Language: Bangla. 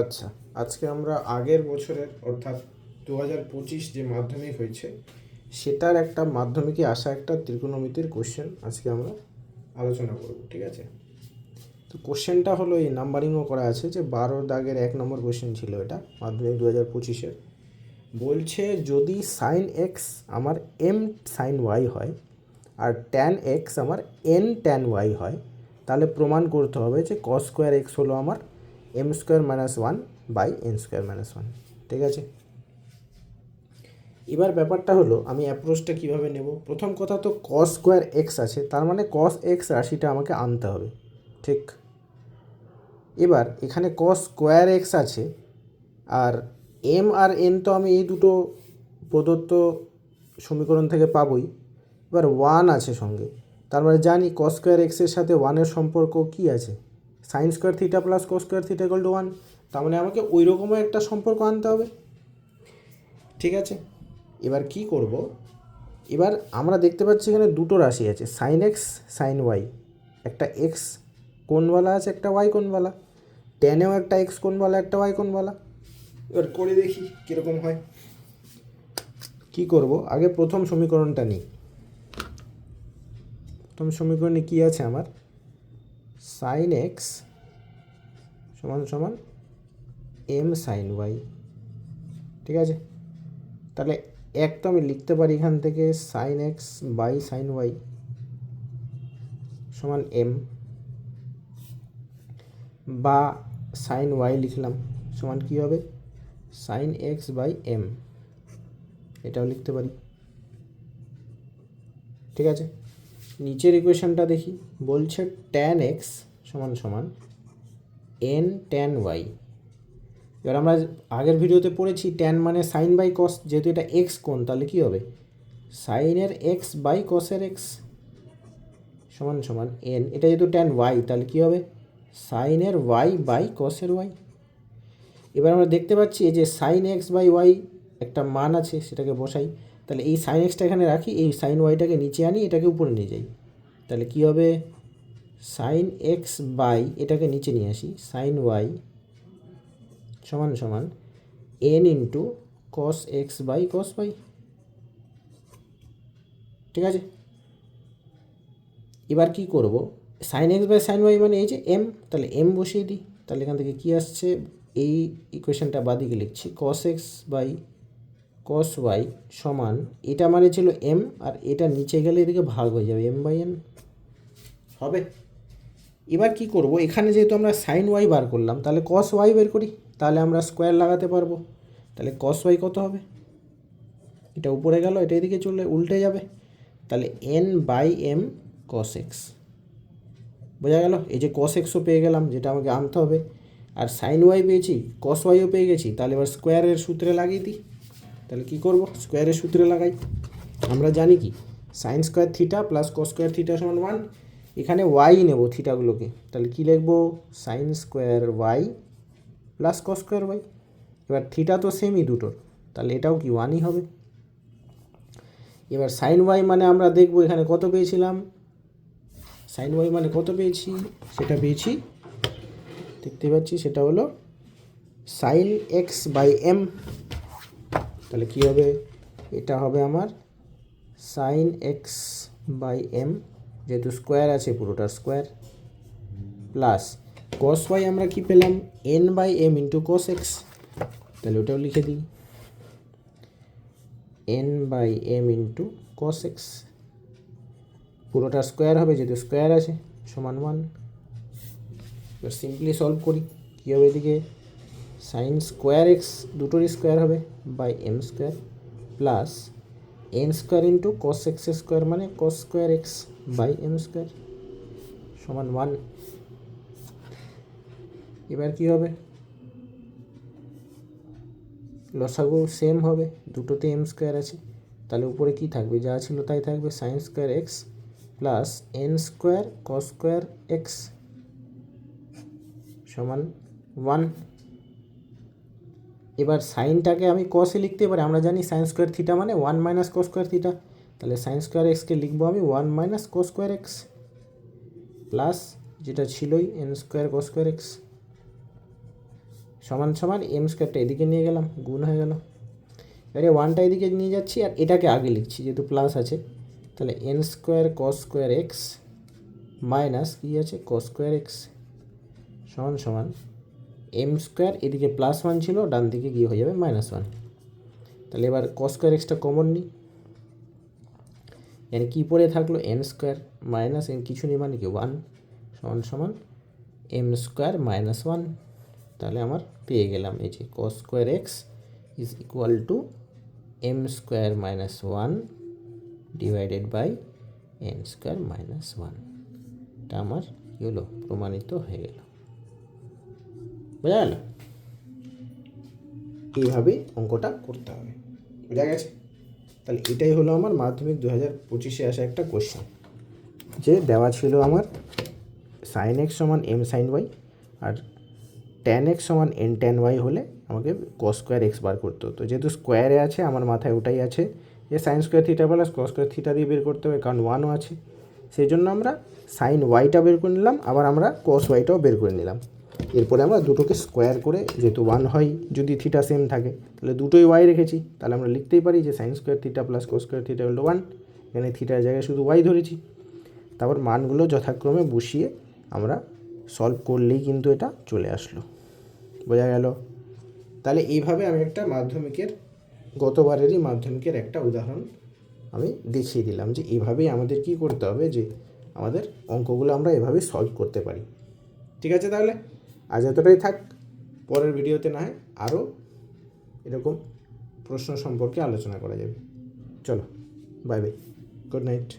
আচ্ছা আজকে আমরা আগের বছরের অর্থাৎ দু হাজার পঁচিশ যে মাধ্যমিক হয়েছে, সেটার একটা মাধ্যমিকে আসা একটা ত্রিকোণমিতির কোশ্চেন আজকে আমরা আলোচনা করব, ঠিক আছে? তো কোশ্চেনটা হলো এই নাম্বারিংও করা আছে যে বারো দাগের এক নম্বর কোশ্চেন ছিল এটা, মাধ্যমিক দু হাজার পঁচিশের। বলছে যদি সাইন এক্স আমার এম সাইন ওয়াই হয় আর ট্যান এক্স আমার এন ট্যান ওয়াই হয়, তাহলে প্রমাণ করতে হবে যে কস স্কোয়ার এক্স হলো আমার m square minus one by n square minus one ঠিক আছে? এবার ব্যাপারটা হলো, আমি অ্যাপ্রোচটা কীভাবে নেব? প্রথম কথা তো কস স্কোয়ার এক্স আছে, তার মানে কস এক্স রাশিটা আমাকে আনতে হবে, ঠিক? এবার এখানে কস স্কোয়ার এক্স আছে, আর এম আর এন তো আমি এই দুটো প্রদত্ত সমীকরণ থেকে পাবই। এবার ওয়ান আছে সঙ্গে, তার মানে জানি কস স্কোয়ার এক্সের সাথে ওয়ানের সম্পর্ক কী আছে? Sine square theta plus cos square theta equal to one তার মানে আমাকে ওই রকমও একটা সম্পর্ক আনতে হবে। ঠিক আছে? এবার কি করব? এবার আমরা দেখতে পাচ্ছি এখানে দুটো রাশি আছে সাইন এক্স সাইন ওয়াই একটা এক্স কোনওয়ালা আছে, একটা ওয়াই কোনওয়ালা টেনেও একটা এক্স কোনওয়ালা একটা ওয়াই কোনওয়ালা এবার করে দেখি কীরকম হয়। কি করব? আগে প্রথম সমীকরণটা নিই। প্রথম সমীকরণে কী আছে আমার? সাইন এক্স সমান সমান এম সাইন ওয়াই ঠিক আছে? তাহলে এক তো আমি লিখতে পারি এখান থেকে sine x by sine y সমান এম বা সাইন ওয়াই লিখলাম, সমান কী হবে? সাইন এক্স বাই এম এটাও লিখতে পারি। ঠিক আছে? নিচের ইকুয়েশনটা দেখি, বলছে ট্যান এক্স সমান সমান এন ট্যান ওয়াই এবার আমরা আগের ভিডিওতে পড়েছি ট্যান মানে সাইন বাই কস যেহেতু এটা এক্স কোণ, তাহলে কী হবে? সাইনের এক্স বাই কসের এক্স সমান সমান এন এটা যেহেতু ট্যান ওয়াই তাহলে কী হবে? সাইনের ওয়াই বাই কসের ওয়াই এবার আমরা দেখতে পাচ্ছি যে সাইন এক্স বাই ওয়াই একটা মান আছে, সেটাকে বসাই। তাহলে এই সাইন এক্সটা এখানে রাখি, এই সাইন ওয়াইটাকে নিচে আনি, এটাকে উপরে নিয়ে যাই। তাহলে কী হবে? সাইন এক্স বাই এটাকে নিচে নিয়ে আসি সাইন ওয়াই সমান সমান n into cos x by cos y ঠিক আছে? এবার কি করব? Sine x by sine y মানে এই যে এম তাহলে এম বসিয়ে দিই। তাহলে এখান থেকে কী আসছে? এই ইকুয়েশনটা বাদিকে লিখছি cos x by cos y সমান, এটা মানে ছিল এম আর এটা নিচে গেলে এদিকে ভাগ হয়ে যাবে এম বাই এন হবে? এবার কি করব? এখানে যেহেতু আমরা সাইন ওয়াই বার করলাম, তাহলে কস ওয়াই বের করি, তাহলে আমরা স্কোয়ার লাগাতে পারব। তাহলে কস ওয়াই কত হবে? এটা উপরে গেল, এটা এদিকে চলে, উল্টে যাবে। তাহলে n by m cos x বোঝা গেল? এই যে কস এক্সও পেয়ে গেলাম, যেটা আমাকে আনতে হবে। আর সাইন ওয়াই পেয়েছি কস ওয়াইও পেয়ে গেছি, তাহলে এবার স্কোয়ারের সূত্রে লাগিয়ে দিই। তাহলে কী করব? স্কোয়ারের সূত্রে লাগাই। আমরা জানি কি? Sine square theta plus cos square theta সমান ওয়ান এখানে ওয়াই নেব থিটাগুলোকে। তাহলে কী লিখব? Sine square y plus cos square y এবার থিটা তো সেমই দুটোর। তাহলে এটাও কি ওয়ানই হবে? এবার সাইন ওয়াই মানে আমরা দেখব এখানে কত পেয়েছিলাম? সাইন ওয়াই মানে কত পেয়েছি? সেটা পেয়েছি। দেখতে পাচ্ছি সেটা হলো সাইন এক্স বাই এম তাহলে কী হবে? এটা হবে আমার সাইন এক্স বাই এম যেহেতু স্কোয়ার আছে পুরোটা স্কোয়ার প্লাস কস ওয়াই আমরা কি পেলাম? N by m into cos x তাহলে ওটাও লিখে দিই। N by m into cos x পুরোটা স্কোয়ার হবে যেহেতু স্কোয়ার আছে, সমান ওয়ান এবার সিম্পলি সলভ করি, কী হবে এদিকে? সাইন স্কোয়ার এক্স দুটোরই স্কোয়ার হবে by m square plus n square into cos x square মানে cos square x by m square সমান ওয়ান এবার কি হবে? লসাগু সেম হবে, দুটোতে এম স্কোয়ার আছে। তাহলে উপরে কি থাকবে? যা ছিল তাই থাকবে। Sine square x plus n square cos square x সমান ওয়ান এবার সাইনটাকে আমি কসে লিখতে পারি, আমরা জানি সাইন স্কোয়ার থিটা মানে one minus cos square theta তাহলে সাইন স্কোয়ার এক্সকে লিখব আমি one minus cos square x plus যেটা ছিলই m square cos square x সমান সমান এম স্কোয়ারটা এদিকে নিয়ে গেলাম, গুণ হয়ে গেল। এবারে ওয়ানটা এদিকে নিয়ে যাচ্ছি আর এটাকে আগে লিখছি, যেহেতু প্লাস আছে, তাহলে n square cos square x minus কী আছে? কস স্কোয়ার এক্স সমান সমান এম স্কোয়ার এদিকে প্লাস ওয়ান ছিল, ডান দিকে গিয়ে হয়ে যাবে মাইনাস ওয়ান তাহলে এবার কস স্কোয়ার এক্সটা কমন নিই। এখানে কী পড়ে থাকল? এন স্কোয়ার মাইনাস এন কিছু নেই মানে কি? ওয়ান সমান সমান এম স্কোয়ার মাইনাস ওয়ান তাহলে আমার পেয়ে গেলাম এই যে cos square x is equal to m square minus one divided by n square minus one এটা আমার কী হলো? প্রমাণিত হয়ে গেল। বোঝা গেল এইভাবে অঙ্কটা করতে হবে। বোঝা গেছে? তাহলে এটাই হলো আমার মাধ্যমিক দু হাজার পঁচিশে আসা একটা কোশ্চেন যে দেওয়া ছিল আমার সাইন এক্স সমান এম সাইন ওয়াই আর ট্যান এক্স সমান এন ট্যান ওয়াই হলে আমাকে কস স্কোয়ার এক্স বার করতে হতো। যেহেতু স্কোয়ারে আছে, আমার মাথায় ওটাই আছে। যে sine square theta plus cos square theta দিয়ে বের করতে হবে, কারণ ওয়ানও আছে। সেই জন্য আমরা সাইন ওয়াইটা বের করে নিলাম, আবার আমরা কস ওয়াইটাও বের করে নিলাম। এরপরে আমরা দুটোকে স্কোয়ার করে যেহেতু ওয়ান হয়, যদি থিটা সেম থাকে, তাহলে দুটোই ওয়াই রেখেছি। তাহলে আমরা লিখতেই পারি যে sine square theta plus cos square theta হলো ওয়ান এখানে থিটার জায়গায় শুধু ওয়াই ধরেছি। তারপর মানগুলো যথাক্রমে বসিয়ে আমরা সলভ করলেই কিন্তু এটা চলে আসলো। বোঝা গেল? তাহলে এইভাবে আমি একটা মাধ্যমিকের, গতবারেরই মাধ্যমিকের একটা উদাহরণ আমি দেখিয়ে দিলাম যে এইভাবেই আমাদের কি করতে হবে যে আমাদের অঙ্কগুলো আমরা এভাবে সলভ করতে পারি। ঠিক আছে তাহলে? আজ এতটাই থাক, পরের ভিডিওতে না হয় আরও এরকম প্রশ্ন সম্পর্কে আলোচনা করা যাবে। চলো বাই বাই গুড নাইট